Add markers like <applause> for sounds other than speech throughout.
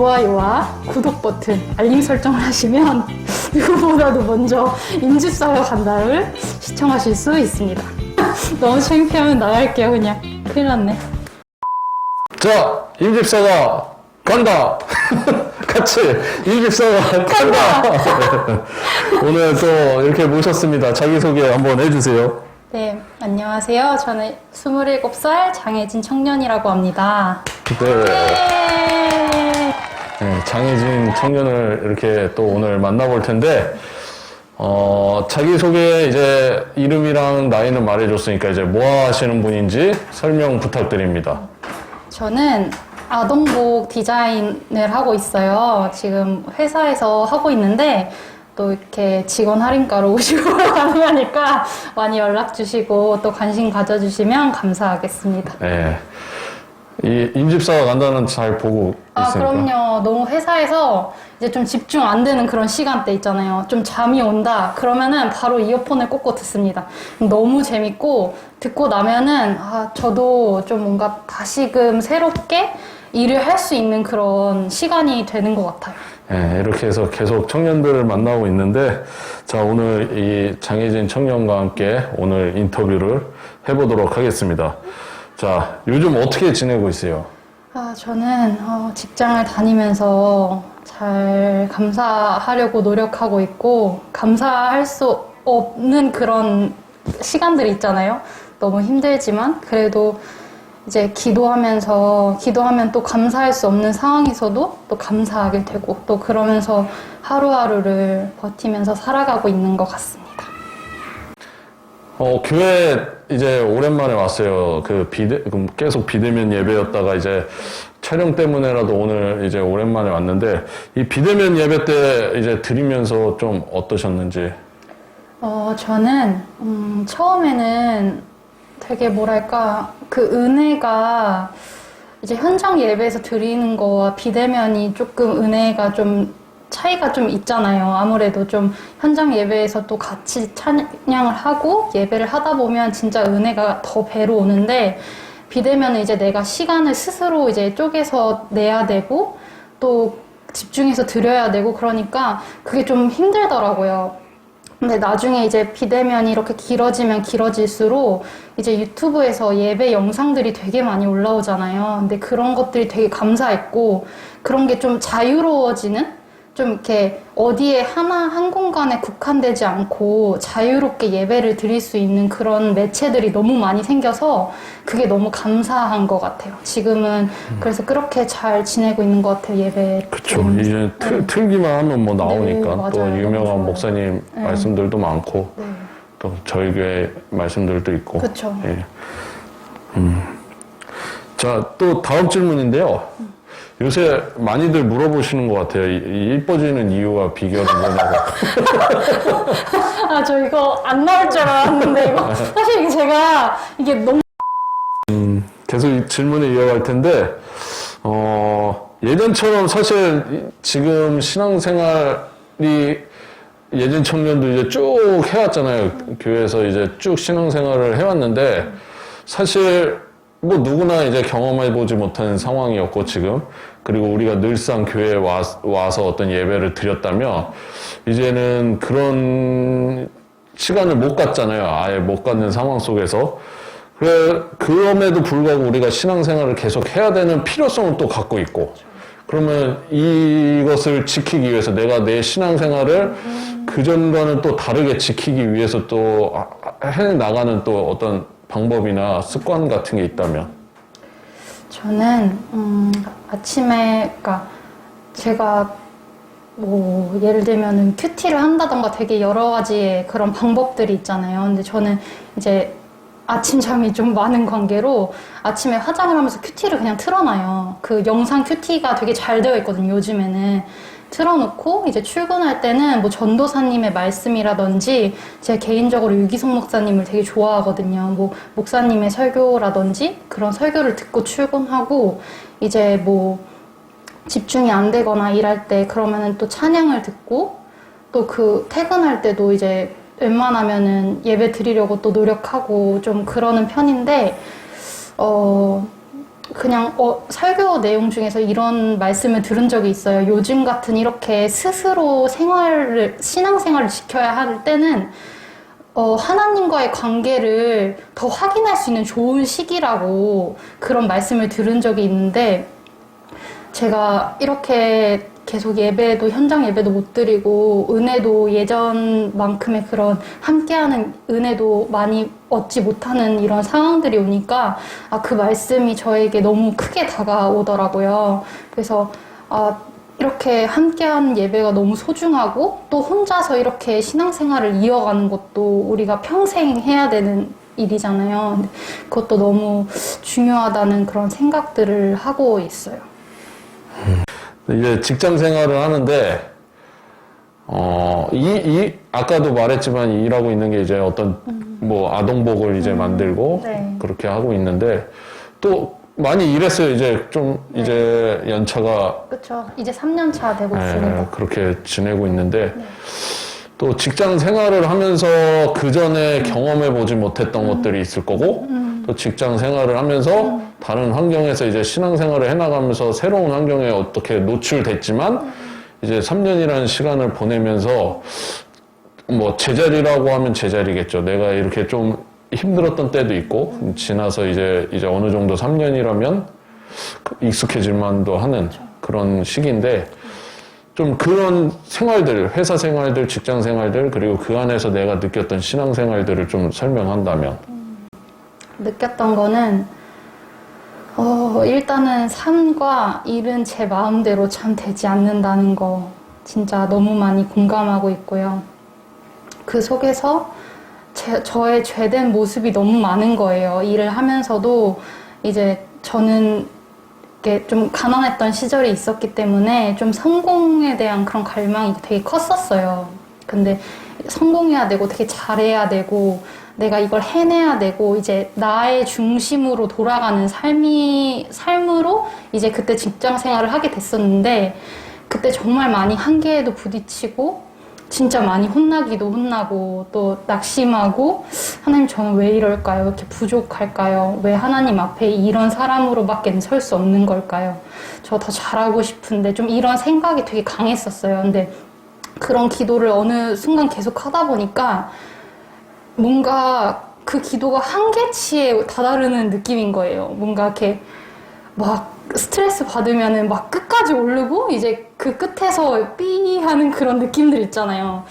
좋아요와 구독 버튼, 알림 설정을 하시면 <laughs> 누구보다도 먼저 임집사가 간다를 시청하실 수 있습니다. <laughs> 너무 창피하면 나갈게요, 그냥. 큰일 났네. 자, 임집사가 간다. <laughs> 같이 임집사가 간다. 오늘 또 이렇게 모셨습니다. 자기소개 한번 해주세요. 네, 안녕하세요. 저는 27살 장혜진 청년이라고 합니다. 네. 네. 네, 장혜진 청년을 이렇게 또 오늘 만나볼 텐데, 어, 자기소개 이제 이름이랑 나이는 말해줬으니까 이제 뭐 하시는 분인지 설명 부탁드립니다. 저는 아동복 디자인을 하고 있어요. 지금 회사에서 하고 있는데 또 이렇게 직원 할인가로 <laughs> 오시고 가능하니까 많이 연락 주시고 또 관심 가져주시면 감사하겠습니다. 네. 이 임집사가 간다는 잘 보고 아, 있으니까. 그럼요. 너무 회사에서 이제 좀 집중 안 되는 그런 시간대 있잖아요. 좀 잠이 온다. 그러면은 바로 이어폰을 꽂고 듣습니다. 너무 재밌고 듣고 나면은 아, 저도 좀 뭔가 다시금 새롭게 일을 할 수 있는 그런 시간이 되는 것 같아요. 네, 이렇게 해서 계속 청년들을 만나고 있는데, 자, 오늘 이 장혜진 청년과 함께 오늘 인터뷰를 해보도록 하겠습니다. 자, 요즘 어떻게 지내고 있어요? 아, 저는 어, 직장을 다니면서 잘 감사하려고 노력하고 있고, 감사할 수 없는 그런 시간들이 있잖아요. 너무 힘들지만, 그래도 이제 기도하면서, 기도하면 또 감사할 수 없는 상황에서도 또 감사하게 되고, 또 그러면서 하루하루를 버티면서 살아가고 있는 것 같습니다. 어, 교회 이제 오랜만에 왔어요. 그 비대, 계속 비대면 예배였다가 이제 촬영 때문에라도 오늘 이제 오랜만에 왔는데, 이 비대면 예배 때 이제 드리면서 좀 어떠셨는지. 어, 저는, 음, 처음에는 되게 뭐랄까, 그 은혜가 이제 현장 예배에서 드리는 거와 비대면이 조금 은혜가 좀 차이가 좀 있잖아요. 아무래도 좀 현장 예배에서 또 같이 찬양을 하고 예배를 하다 보면 진짜 은혜가 더 배로 오는데 비대면은 이제 내가 시간을 스스로 이제 쪼개서 내야 되고 또 집중해서 드려야 되고 그러니까 그게 좀 힘들더라고요. 근데 나중에 이제 비대면이 이렇게 길어지면 길어질수록 이제 유튜브에서 예배 영상들이 되게 많이 올라오잖아요. 근데 그런 것들이 되게 감사했고 그런 게 좀 자유로워지는 좀 이렇게 어디에 하나 한 공간에 국한되지 않고 자유롭게 예배를 드릴 수 있는 그런 매체들이 너무 많이 생겨서 그게 너무 감사한 것 같아요. 지금은 그래서 그렇게 잘 지내고 있는 것 같아요. 예배. 그쵸. 드리면서. 이제 틀, 틀기만 하면 뭐 나오니까 네, 또 맞아요. 유명한. 목사님 네. 말씀들도 많고 네. 또 저희 교회 말씀들도 있고. 그쵸. 예. 음. 자, 또 다음 질문인데요. 요새 많이들 물어보시는 것 같아요. 이, 이 이뻐지는 이유와 비결은 뭐냐고. <laughs> 아, 저 이거 안 나올 줄 알았는데, 이거. 사실 이게 제가, 이게 너무. 계속 이 질문을 이어갈 텐데, 어, 예전처럼 사실 이- 지금 신앙생활이 예전 청년도 이제 쭉 해왔잖아요. 교회에서 이제 쭉 신앙생활을 해왔는데, 사실 뭐 누구나 이제 경험해보지 못한 상황이었고, 지금. 그리고 우리가 늘상 교회에 와, 와서 어떤 예배를 드렸다면, 이제는 그런 시간을 못 갖잖아요. 아예 못 갖는 상황 속에서. 그래, 그럼에도 불구하고 우리가 신앙생활을 계속 해야 되는 필요성을 또 갖고 있고, 그러면 이것을 지키기 위해서 내가 내 신앙생활을 그전과는 또 다르게 지키기 위해서 또 아, 해 나가는 또 어떤 방법이나 습관 같은 게 있다면. 저는, 음, 아침에, 그니까, 제가, 뭐, 예를 들면은 큐티를 한다던가 되게 여러 가지의 그런 방법들이 있잖아요. 근데 저는 이제 아침 잠이 좀 많은 관계로 아침에 화장을 하면서 큐티를 그냥 틀어놔요. 그 영상 큐티가 되게 잘 되어 있거든요, 요즘에는. 틀어놓고 이제 출근할 때는 뭐 전도사님의 말씀이라든지 제 개인적으로 유기성 목사님을 되게 좋아하거든요. 뭐 목사님의 설교라든지 그런 설교를 듣고 출근하고 이제 뭐 집중이 안 되거나 일할 때 그러면은 또 찬양을 듣고 또 그 퇴근할 때도 이제 웬만하면은 예배 드리려고 또 노력하고 좀 그러는 편인데 어 그냥 어, 설교 내용 중에서 이런 말씀을 들은 적이 있어요. 요즘 같은 이렇게 스스로 생활을 신앙생활을 지켜야 할 때는 어, 하나님과의 관계를 더 확인할 수 있는 좋은 시기라고 그런 말씀을 들은 적이 있는데 제가 이렇게 계속 예배도 현장 예배도 못 드리고 은혜도 예전만큼의 그런 함께하는 은혜도 많이 얻지 못하는 이런 상황들이 오니까 아 그 말씀이 저에게 너무 크게 다가오더라고요. 그래서 아 이렇게 함께하는 예배가 너무 소중하고 또 혼자서 이렇게 신앙생활을 이어가는 것도 우리가 평생 해야 되는 일이잖아요. 그것도 너무 중요하다는 그런 생각들을 하고 있어요. 이제 직장 생활을 하는데, 어, 이, 이, 아까도 말했지만 일하고 있는 게 이제 어떤, 뭐, 아동복을 이제 만들고, 네. 그렇게 하고 있는데, 또, 많이 일했어요. 이제 좀, 네. 이제 연차가, 그렇죠. 이제 3년 차 되고 예, 있습니다. 그렇게 지내고 있는데, 네. 또 직장 생활을 하면서 그 전에 경험해 보지 못했던 것들이 있을 거고, 또 직장 생활을 하면서 다른 환경에서 이제 신앙 생활을 해나가면서 새로운 환경에 어떻게 노출됐지만, 이제 3년이라는 시간을 보내면서, 뭐, 제자리라고 하면 제자리겠죠. 내가 이렇게 좀 힘들었던 때도 있고, 지나서 이제, 이제 어느 정도 3년이라면 익숙해질 만도 하는 그런 시기인데, 좀 그런 생활들, 회사 생활들, 직장 생활들, 그리고 그 안에서 내가 느꼈던 신앙 생활들을 좀 설명한다면. 느꼈던 거는 어, 일단은 삶과 일은 제 마음대로 참 되지 않는다는 거 진짜 너무 많이 공감하고 있고요. 그 속에서 제, 저의 죄된 모습이 너무 많은 거예요. 일을 하면서도 이제 저는 이렇게 좀 가난했던 시절이 있었기 때문에 좀 성공에 대한 그런 갈망이 되게 컸었어요. 근데 성공해야 되고 되게 잘해야 되고 내가 이걸 해내야 되고 이제 나의 중심으로 돌아가는 삶이 삶으로 이제 그때 직장 생활을 하게 됐었는데 그때 정말 많이 한계에도 부딪히고 진짜 많이 혼나기도 혼나고 또 낙심하고 하나님 저는 왜 이럴까요? 왜 이렇게 부족할까요? 왜 하나님 앞에 이런 사람으로밖에 설 수 없는 걸까요? 저 더 잘하고 싶은데 좀 이런 생각이 되게 강했었어요. 근데 그런 기도를 어느 순간 계속 하다 보니까 뭔가 그 기도가 한계치에 다다르는 느낌인 거예요. 뭔가 이렇게 막 스트레스 받으면은 막 끝까지 오르고 이제 그 끝에서 삐 하는 그런 느낌들 있잖아요.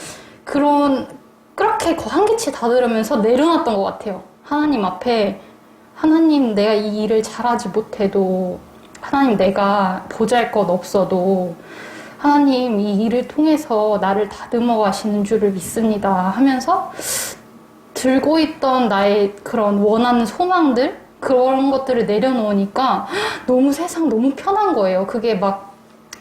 그런 그렇게 그 한계치에 다다르면서 내려놨던 것 같아요. 하나님 앞에 하나님 내가 이 일을 잘하지 못해도 하나님 내가 보잘 것 없어도 하나님 이 일을 통해서 나를 다듬어 가시는 줄을 믿습니다 하면서 들고 있던 나의 그런 원하는 소망들 그런 것들을 내려놓으니까 너무 세상 너무 편한 거예요. 그게 막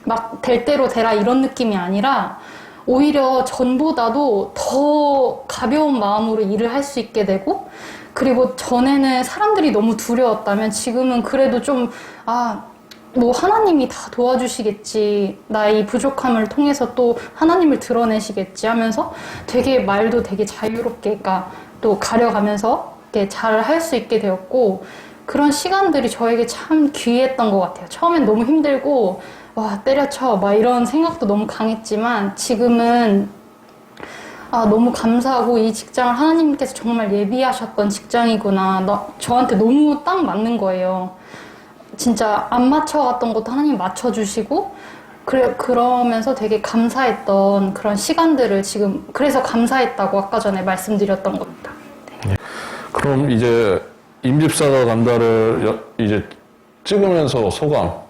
막 될 대로 되라 이런 느낌이 아니라 오히려 전보다도 더 가벼운 마음으로 일을 할 수 있게 되고 그리고 전에는 사람들이 너무 두려웠다면 지금은 그래도 좀 아, 뭐 하나님이 다 도와주시겠지. 나의 이 부족함을 통해서 또 하나님을 드러내시겠지 하면서 되게 말도 되게 자유롭게 그러니까 또 가려가면서 잘 할 수 있게 되었고 그런 시간들이 저에게 참 귀했던 것 같아요. 처음엔 너무 힘들고 와 때려쳐 막 이런 생각도 너무 강했지만 지금은 아, 너무 감사하고 이 직장을 하나님께서 정말 예비하셨던 직장이구나. 나, 저한테 너무 딱 맞는 거예요. 진짜 안 맞춰갔던 것도 하나님 맞춰주시고, 그래, 그러면서 되게 감사했던 그런 시간들을 지금, 그래서 감사했다고 아까 전에 말씀드렸던 겁니다. 그럼 이제 임집사가 간다를 여- 이제 찍으면서 소감과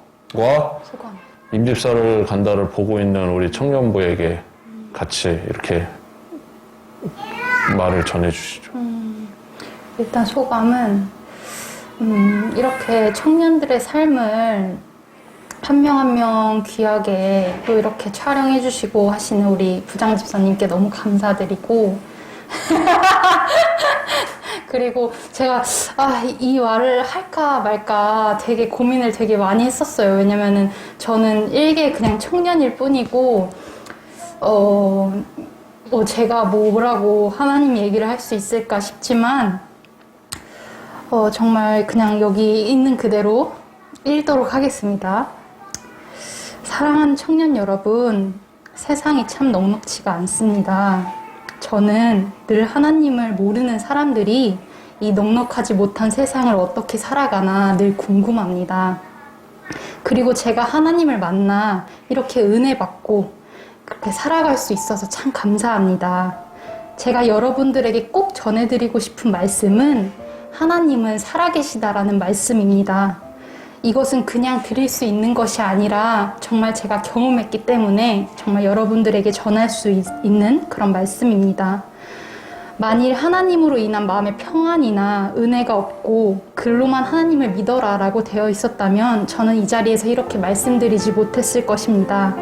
소감. 임집사를 간다를 보고 있는 우리 청년부에게 같이 이렇게 말을 전해 주시죠. 일단 소감은 음, 이렇게 청년들의 삶을 한 명 한 명 귀하게 또 이렇게 촬영해 주시고 하시는 우리 부장 집사님께 너무 감사드리고 <laughs> 그리고 제가 아, 이- 이 말을 할까 말까 되게 고민을 되게 많이 했었어요. 왜냐면은 저는 일개 그냥 청년일 뿐이고 어, 뭐 제가 뭐라고 하나님 얘기를 할 수 있을까 싶지만 어, 정말 그냥 여기 있는 그대로 읽도록 하겠습니다. 사랑하는 청년 여러분, 세상이 참 넉넉지가 않습니다. 저는 늘 하나님을 모르는 사람들이 이 넉넉하지 못한 세상을 어떻게 살아가나 늘 궁금합니다. 그리고 제가 하나님을 만나 이렇게 은혜 받고 그렇게 살아갈 수 있어서 참 감사합니다. 제가 여러분들에게 꼭 전해드리고 싶은 말씀은 하나님은 살아계시다라는 말씀입니다. 이것은 그냥 드릴 수 있는 것이 아니라 정말 제가 경험했기 때문에 정말 여러분들에게 전할 수 있, 는 그런 말씀입니다. 만일 하나님으로 인한 마음의 평안이나 은혜가 없고 글로만 하나님을 믿어라 라고 되어 있었다면 저는 이 자리에서 이렇게 말씀드리지 못했을 것입니다.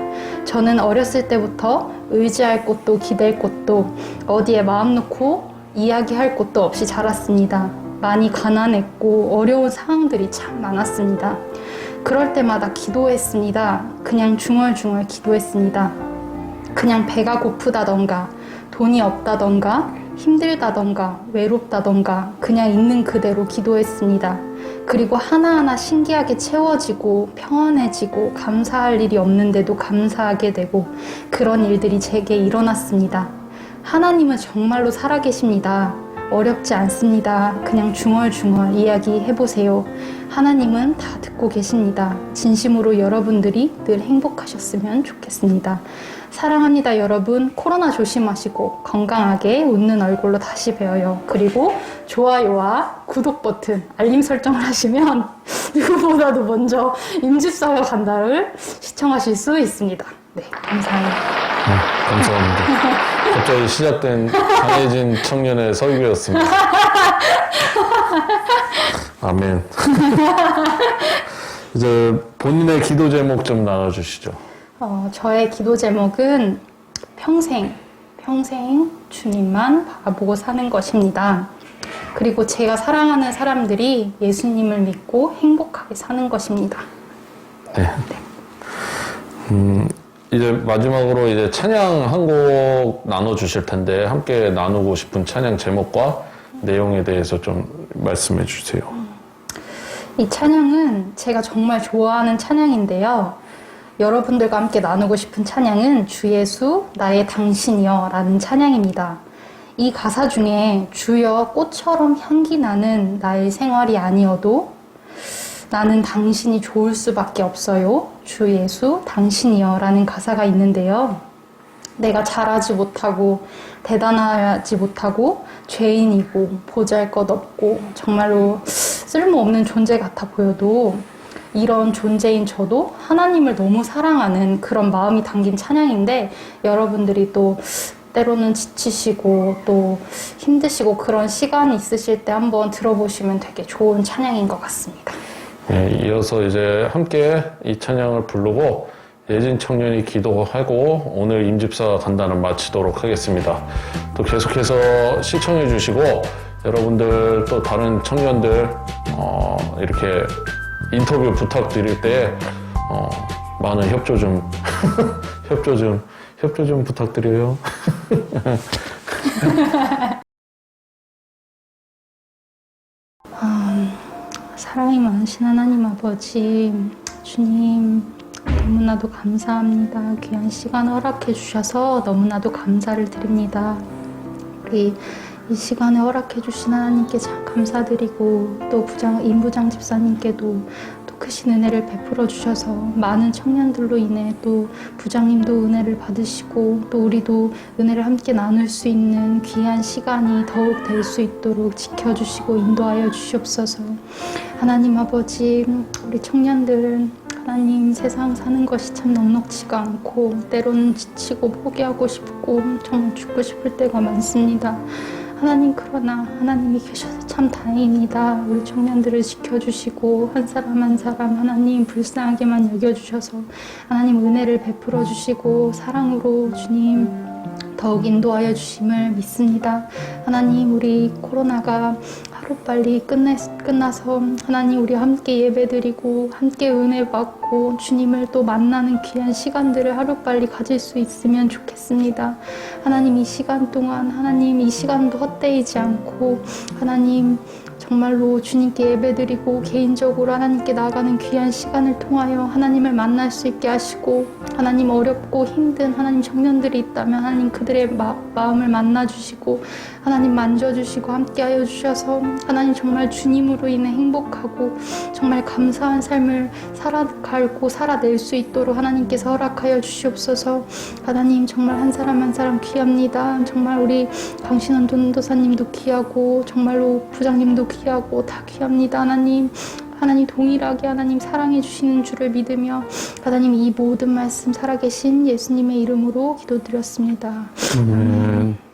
저는 어렸을 때부터 의지할 곳도 기댈 곳도 어디에 마음 놓고 이야기할 곳도 없이 자랐습니다. 많이 가난했고 어려운 상황들이 참 많았습니다. 그럴 때마다 기도했습니다. 그냥 중얼중얼 기도했습니다. 그냥 배가 고프다던가 돈이 없다던가 힘들다던가 외롭다던가 그냥 있는 그대로 기도했습니다. 그리고 하나하나 신기하게 채워지고 평안해지고 감사할 일이 없는데도 감사하게 되고 그런 일들이 제게 일어났습니다. 하나님은 정말로 살아계십니다. 어렵지 않습니다. 그냥 중얼중얼 이야기해 보세요. 하나님은 다 듣고 계십니다. 진심으로 여러분들이 늘 행복하셨으면 좋겠습니다. 사랑합니다, 여러분. 코로나 조심하시고 건강하게 웃는 얼굴로 다시 뵈어요. 그리고 좋아요와 구독 버튼, 알림 설정을 하시면 <laughs> 누구보다도 먼저 임집사가 간다를 시청하실 수 있습니다. 네, 감사합니다. 네, 감사합니다. <laughs> 갑자기 시작된 강해진 청년의 설교였습니다. <laughs> 아멘. <laughs> 이제 본인의 기도 제목 좀 나눠주시죠. 어, 저의 기도 제목은 평생, 평생 주님만 바라보고 사는 것입니다. 그리고 제가 사랑하는 사람들이 예수님을 믿고 행복하게 사는 것입니다. 네. 음, 이제 마지막으로 이제 찬양 한 곡 나눠주실 텐데 함께 나누고 싶은 찬양 제목과 내용에 대해서 좀 말씀해 주세요. 이 찬양은 제가 정말 좋아하는 찬양인데요. 여러분들과 함께 나누고 싶은 찬양은 주 예수 나의 당신이여 라는 찬양입니다. 이 가사 중에 주여 꽃처럼 향기 나는 나의 생활이 아니어도 나는 당신이 좋을 수밖에 없어요. 주 예수 당신이여 라는 가사가 있는데요. 내가 잘하지 못하고 대단하지 못하고 죄인이고 보잘 것 없고 정말로 쓸모없는 존재 같아 보여도 이런 존재인 저도 하나님을 너무 사랑하는 그런 마음이 담긴 찬양인데 여러분들이 또 때로는 지치시고 또 힘드시고 그런 시간이 있으실 때 한번 들어보시면 되게 좋은 찬양인 것 같습니다. 네, 이어서 이제 함께 이 찬양을 부르고 예진 청년이 기도하고 오늘 임집사 간다는 마치도록 하겠습니다. 또 계속해서 시청해 주시고 여러분들 또 다른 청년들 어, 이렇게 인터뷰 부탁드릴 때 어, 많은 협조 좀 <laughs> 협조 좀 협조 좀 부탁드려요. <laughs> 사랑이 많으신 하나님 아버지, 주님, 너무나도 감사합니다. 귀한 시간 허락해 주셔서 너무나도 감사를 드립니다. 우리 이 시간에 허락해 주신 하나님께 참 감사드리고 또 부장 임부장 집사님께도 또 크신 은혜를 베풀어 주셔서 많은 청년들로 인해 또 부장님도 은혜를 받으시고 또 우리도 은혜를 함께 나눌 수 있는 귀한 시간이 더욱 될 수 있도록 지켜주시고 인도하여 주시옵소서. 하나님 아버지 우리 청년들 하나님 세상 사는 것이 참 넉넉지가 않고 때로는 지치고 포기하고 싶고 정말 죽고 싶을 때가 많습니다. 하나님 그러나 하나님이 계셔서 참 다행입니다. 우리 청년들을 지켜주시고 한 사람 한 사람 하나님 불쌍하게만 여겨주셔서 하나님 은혜를 베풀어 주시고 사랑으로 주님 더욱 인도하여 주심을 믿습니다. 하나님 우리 코로나가 하루빨리 끝나서 하나님 우리 함께 예배드리고 함께 은혜 받고 주님을 또 만나는 귀한 시간들을 하루빨리 가질 수 있으면 좋겠습니다. 하나님 이 시간 동안 하나님 이 시간도 헛되이지 않고 하나님 정말로 주님께 예배드리고 개인적으로 하나님께 나가는 귀한 시간을 통하여 하나님을 만날 수 있게 하시고 하나님 어렵고 힘든 하나님 청년들이 있다면 하나님 그들의 마, 마음을 만나주시고 하나님 만져주시고 함께하여 주셔서 하나님 정말 주님으로 인해 행복하고 정말 감사한 삶을 살아갈고 살아낼 수 있도록 하나님께서 허락하여 주시옵소서. 하나님 정말 한 사람 한 사람 귀합니다. 정말 우리 강신원 돈도사님도 귀하고 정말로 부장님도 귀 하고 다 귀합니다 하나님 하나님 동일하게 하나님 사랑해 주시는 줄을 믿으며 하나님 이 모든 말씀 살아계신 예수님의 이름으로 기도드렸습니다. 아멘.